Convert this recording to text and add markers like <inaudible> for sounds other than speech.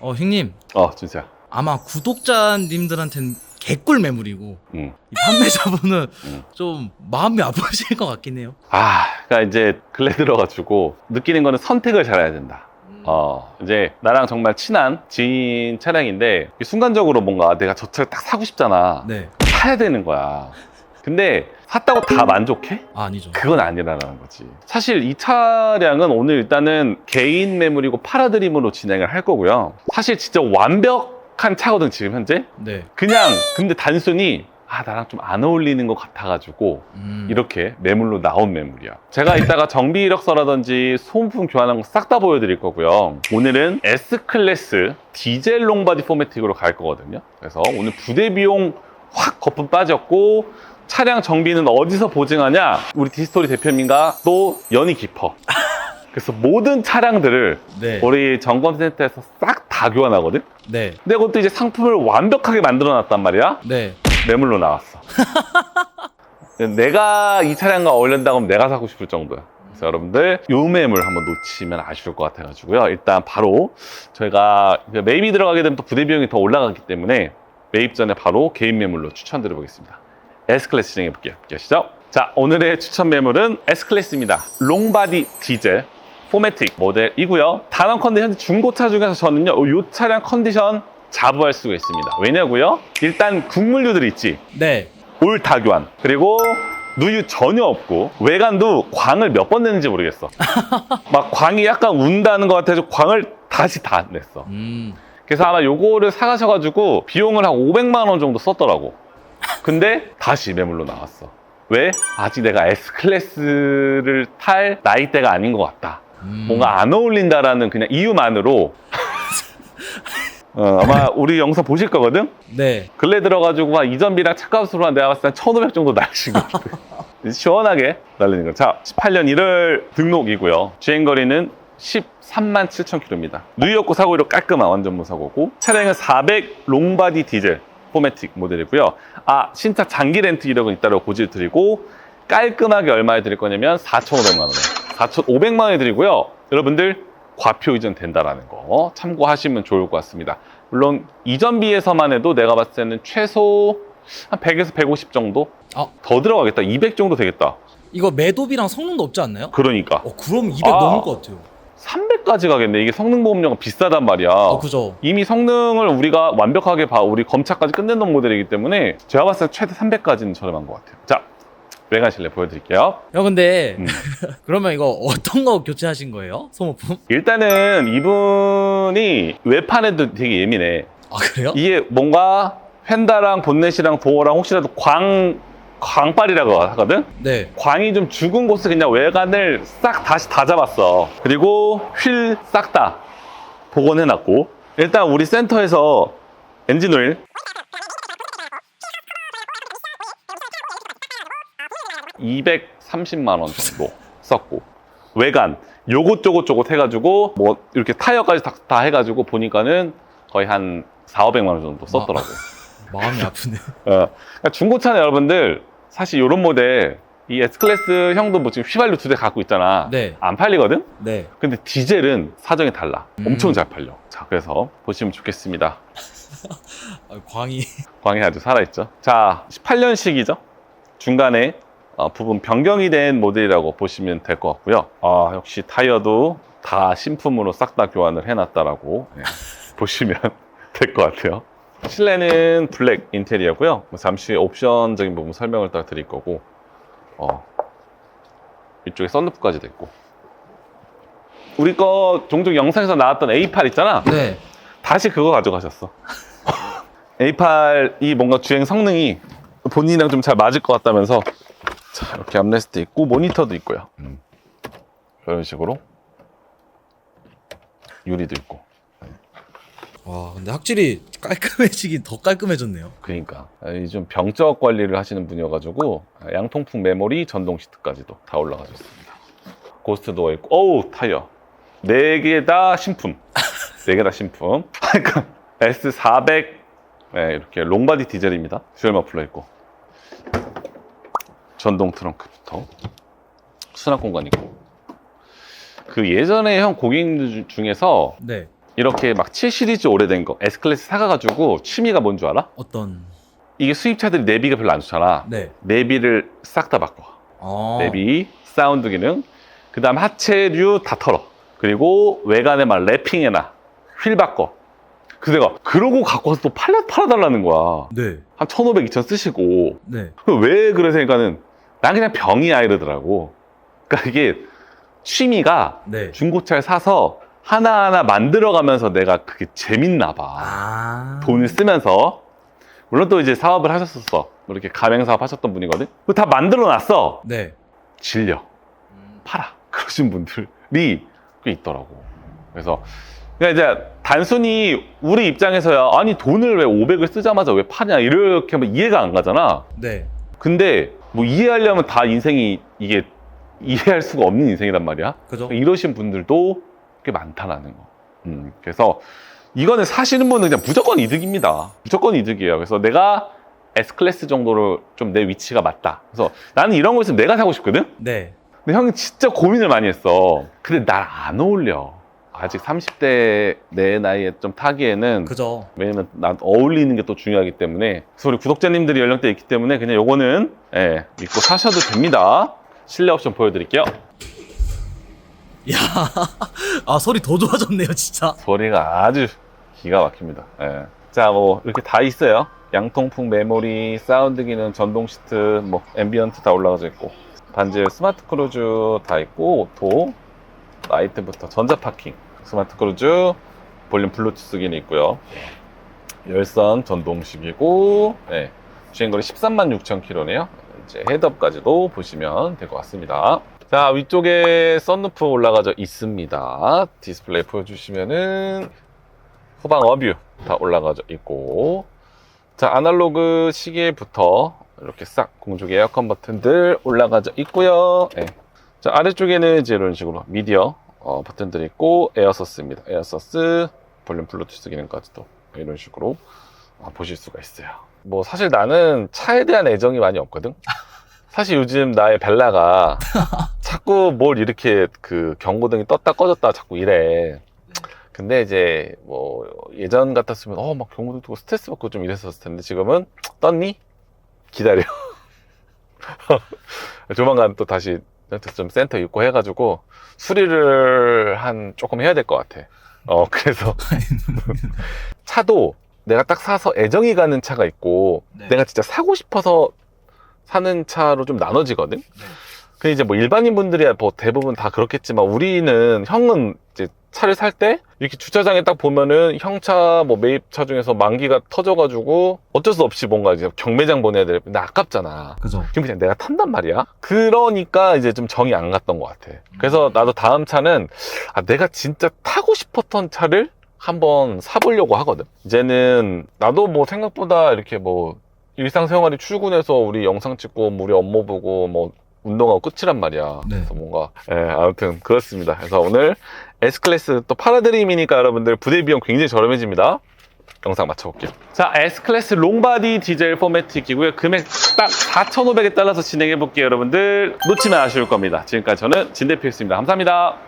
어 형님 어, 진짜. 아마 구독자님들한테는 개꿀 매물이고 음. 이 판매자분은 <laughs> 음. 좀 마음이 아프실 것 같긴 해요. 아, 그러니까 이제 근래 들어가지고 느끼는 거는 선택을 잘해야 된다. 어, 이제 나랑 정말 친한 지인 차량인데 순간적으로 뭔가 내가 저 차를 딱 사고 싶잖아. 네. 사야 되는 거야. 근데 샀다고 다 만족해? 아, 아니죠. 그건 아니라는 거지. 사실 이 차량은 오늘 일단은 개인 매물이고 팔아드림으로 진행을 할 거고요. 사실 진짜 완벽한 차거든, 지금 현재. 네. 그냥, 근데 단순히, 아, 나랑 좀 안 어울리는 것 같아가지고, 음. 이렇게 매물로 나온 매물이야. 제가 이따가 정비 이력서라든지 소모품 교환한 거 싹 다 보여드릴 거고요. 오늘은 S클래스 디젤 롱바디 포매틱으로 갈 거거든요. 그래서 오늘 부대 비용 확 거품 빠졌고 차량 정비는 어디서 보증하냐? 우리 디스토리 대표님과 또 연이 깊어. <laughs> 그래서 모든 차량들을 네. 우리 점검센터에서 싹 다 교환하거든? 네. 근데 그것도 이제 상품을 완벽하게 만들어 놨단 말이야. 네. 매물로 나왔어. <laughs> 내가 이 차량과 어울린다고 하면 내가 사고 싶을 정도야. 그래서 여러분들 요 매물 한번 놓치면 아쉬울 것 같아가지고요. 일단 바로 저희가 매입이 들어가게 되면 또 부대 비용이 더 올라가기 때문에 매입 전에 바로 개인 매물로 추천드려 보겠습니다. S클래스 진행해 볼게요. 가시죠. 자, 오늘의 추천 매물은 S클래스입니다. 롱바디 디젤 포매틱 모델이고요. 단원 컨디션 중고차 중에서 저는요, 이 차량 컨디션 자부할 수가 있습니다. 왜냐고요? 일단 국물류들 있지. 네. 올 다교환 그리고 누유 전혀 없고 외관도 광을 몇 번 냈는지 모르겠어 <laughs> 막 광이 약간 운다는 것 같아서 광을 다시 다 냈어 음. 그래서 아마 요거를 사가셔가지고 비용을 한 500만 원 정도 썼더라고 근데 다시 매물로 나왔어 왜? 아직 내가 S클래스를 탈 나이대가 아닌 것 같다 음. 뭔가 안 어울린다라는 그냥 이유만으로 <laughs> 어, 아마 우리 영상 보실 거거든? 네. 근래 들어가지고 막 이전비랑 차값으로 한 내가 봤을 때 1,500 정도 날리신 것 같아요. 시원하게 날리는 거. 자, 18년 1월 등록이고요. 주행거리는 13만 7천 킬로입니다. 누이없고 사고로 깔끔한 완전 무 사고고 차량은 400 롱바디 디젤 포매틱 모델이고요. 아, 신차 장기 렌트 이력은 잇따라 고지를 드리고 깔끔하게 얼마에 드릴 거냐면 4,500만 원에 4,500만 원에 드리고요. 여러분들 과표 이전 된다라는 거 참고하시면 좋을 것 같습니다. 물론 이전비에서만 해도 내가 봤을 때는 최소 한 100에서 150 정도 아, 더 들어가겠다. 200 정도 되겠다. 이거 매도비랑 성능도 없지 않나요? 그러니까 어, 그럼 200 아. 넘을 것 같아요. 300까지 가겠네. 이게 성능 보험료가 비싸단 말이야. 어, 그죠. 이미 성능을 우리가 완벽하게 봐 우리 검차까지 끝내놓은 모델이기 때문에 제가 봤을 때 최대 300까지는 저렴한 것 같아요. 자, 외관 실내 보여드릴게요. 형 근데 음. <laughs> 그러면 이거 어떤 거 교체하신 거예요? 소모품? 일단은 이분이 외판에도 되게 예민해. 아 그래요? 이게 뭔가 휀다랑 본넷이랑 도어랑 혹시라도 광 광빨이라고 하거든. 네. 광이 좀 죽은 곳을 그냥 외관을 싹 다시 다 잡았어. 그리고 휠 싹 다 복원해놨고 일단 우리 센터에서 엔진 오일 230만 원 정도 썼고 외관 요것 저것 저것 해가지고 뭐 이렇게 타이어까지 다, 다 해가지고 보니까는 거의 한 4, 500만 원 정도 썼더라고. 마음이 아프네. <laughs> 어, 그러니까 중고차는 여러분들 사실 이런 모델 이 S클래스 형도 뭐 지금 휘발유 두 대 갖고 있잖아. 네. 안 팔리거든? 네. 근데 디젤은 사정이 달라. 음. 엄청 잘 팔려. 자, 그래서 보시면 좋겠습니다. 아, 광이. <laughs> 광이 아주 살아있죠. 자, 18년식이죠. 중간에 어, 부분 변경이 된 모델이라고 보시면 될 것 같고요. 아, 역시 타이어도 다 신품으로 싹 다 교환을 해놨다라고 네, <laughs> 보시면 될 것 같아요. 실내는 블랙 인테리어고요. 뭐 잠시 옵션적인 부분 설명을 따라 드릴 거고, 어, 이쪽에 썬루프까지 됐고. 우리 거 종종 영상에서 나왔던 A8 있잖아. 네. 다시 그거 가져가셨어. <laughs> A8이 뭔가 주행 성능이 본인이랑 좀 잘 맞을 것 같다면서 자 이렇게 암레스트 있고 모니터도 있고요. 음. 이런 식으로 유리도 있고. 와 근데 확실히 깔끔해지긴 더 깔끔해졌네요. 그러니까 이좀 병적 관리를 하시는 분이어가지고 양통풍 메모리 전동 시트까지도 다 올라가셨습니다. 고스트 도어 있고 어우 타이어 네 개 다 신품 <laughs> 네 개 다 신품 그러니까 S400 네, 이렇게 롱바디 디젤입니다. 듀얼 머플러 있고 전동 트렁크부터 수납 공간 있고 그 예전에 형 고객님들 주- 중에서 네. 이렇게 막 7 시리즈 오래된 거 S클래스 사가가지고 취미가 뭔 줄 알아? 어떤 이게 수입차들이 내비가 별로 안 좋잖아. 네. 내비를 싹 다 바꿔. 어. 내비, 사운드 기능, 그 다음 하체류 다 털어. 그리고 외관에 막 랩핑해놔. 휠 바꿔. 그 내가 그러고 갖고 와서 또 팔아, 팔아달라는 거야. 네. 한 1,500, 2,000 쓰시고. 네. 왜 그러세니까는 난 그냥 병이야 이러더라고. 그러니까 이게 취미가 네. 중고차를 사서 하나하나 만들어가면서 내가 그게 재밌나 봐. 아. 돈을 쓰면서. 물론 또 이제 사업을 하셨었어. 뭐 이렇게 가맹 사업 하셨던 분이거든. 그거 다 만들어 놨어. 네. 질려. 음, 팔아. <laughs> 그러신 분들이 꽤 있더라고. 그래서 그냥 이제 단순히 우리 입장에서야 아니 돈을 왜 500을 쓰자마자 왜 파냐 이렇게 하면 이해가 안 가잖아. 네. 근데 뭐 이해하려면 다 인생이 이게 이해할 수가 없는 인생이란 말이야. 그죠? 이러신 분들도 꽤 많다라는 거. 음, 그래서 이거는 사시는 분은 그냥 무조건 이득입니다. 무조건 이득이에요. 그래서 내가 S 클래스 정도로 좀 내 위치가 맞다. 그래서 나는 이런 거 있으면 내가 사고 싶거든. 네. 근데 형이 진짜 고민을 많이 했어. 근데 날 안 어울려. 아직 30대 내 나이에 좀 타기에는 그죠? 왜냐면 난 어울리는 게 또 중요하기 때문에 그래서 우리 구독자님들이 연령대 있기 때문에 그냥 요거는 예, 믿고 사셔도 됩니다. 실내 옵션 보여드릴게요. 야. 아, 소리 더 좋아졌네요, 진짜. 소리가 아주 기가 막힙니다. 예. 자, 뭐 이렇게 다 있어요. 양통풍 메모리, 사운드 기능, 전동 시트, 뭐 앰비언트 다 올라가져 있고 반지 스마트 크루즈 다 있고 오토, 라이트부터 전자 파킹, 스마트 크루즈, 볼륨 블루투스 기능 있고요. 열선 전동식이고 예. 주행거리 13만 6천 킬로네요. 이제 헤드업까지도 보시면 될 것 같습니다. 자 위쪽에 썬루프 올라가져 있습니다. 디스플레이 보여주시면은 후방 어뷰 다 올라가져 있고 자 아날로그 시계부터 이렇게 싹 공조기 에어컨 버튼들 올라가져 있고요. 예. 자 아래쪽에는 이제 이런 식으로 미디어 어, 버튼들이 있고 에어서스입니다. 에어서스 볼륨 블루투스 기능까지도 이런 식으로 아, 보실 수가 있어요. 뭐 사실 나는 차에 대한 애정이 많이 없거든. 사실 요즘 나의 벨라가 <laughs> 자꾸 뭘 이렇게 그 경고등이 떴다 꺼졌다 자꾸 이래. 근데 이제 뭐 예전 같았으면 어 막 경고등 뜨고 스트레스 받고 좀 이랬었을 텐데 지금은 떴니? 기다려. <laughs> 조만간 또 다시 좀 센터 입고 해가지고 수리를 한 조금 해야 될 것 같아. 어 <laughs> 그래서 차도 내가 딱 사서 애정이 가는 차가 있고 네. 내가 진짜 사고 싶어서 사는 차로 좀 나눠지거든. 그 이제 뭐 일반인 분들이야 뭐 대부분 다 그렇겠지만 우리는 형은 이제 차를 살 때 이렇게 주차장에 딱 보면은 형차 뭐 매입차 중에서 만기가 터져가지고 어쩔 수 없이 뭔가 이제 경매장 보내야 돼. 근데 아깝잖아. 그죠? 그럼 그냥 내가 탄단 말이야. 그러니까 이제 좀 정이 안 갔던 것 같아. 그래서 나도 다음 차는 아, 내가 진짜 타고 싶었던 차를 한번 사보려고 하거든. 이제는 나도 뭐 생각보다 이렇게 뭐 일상생활이 출근해서 우리 영상 찍고 뭐 우리 업무 보고 뭐 운동하고 끝이란 말이야. 네. 그래서 뭔가 예, 아무튼 그렇습니다. 그래서 오늘 S 클래스 또 파라드림이니까 여러분들 부대 비용 굉장히 저렴해집니다. 영상 맞춰볼게요. 자, S 클래스 롱바디 디젤 포매틱이고요. 금액 딱 4,500에 따라서 진행해볼게요, 여러분들. 놓치면 아쉬울 겁니다. 지금까지 저는 진 대표였습니다. 감사합니다.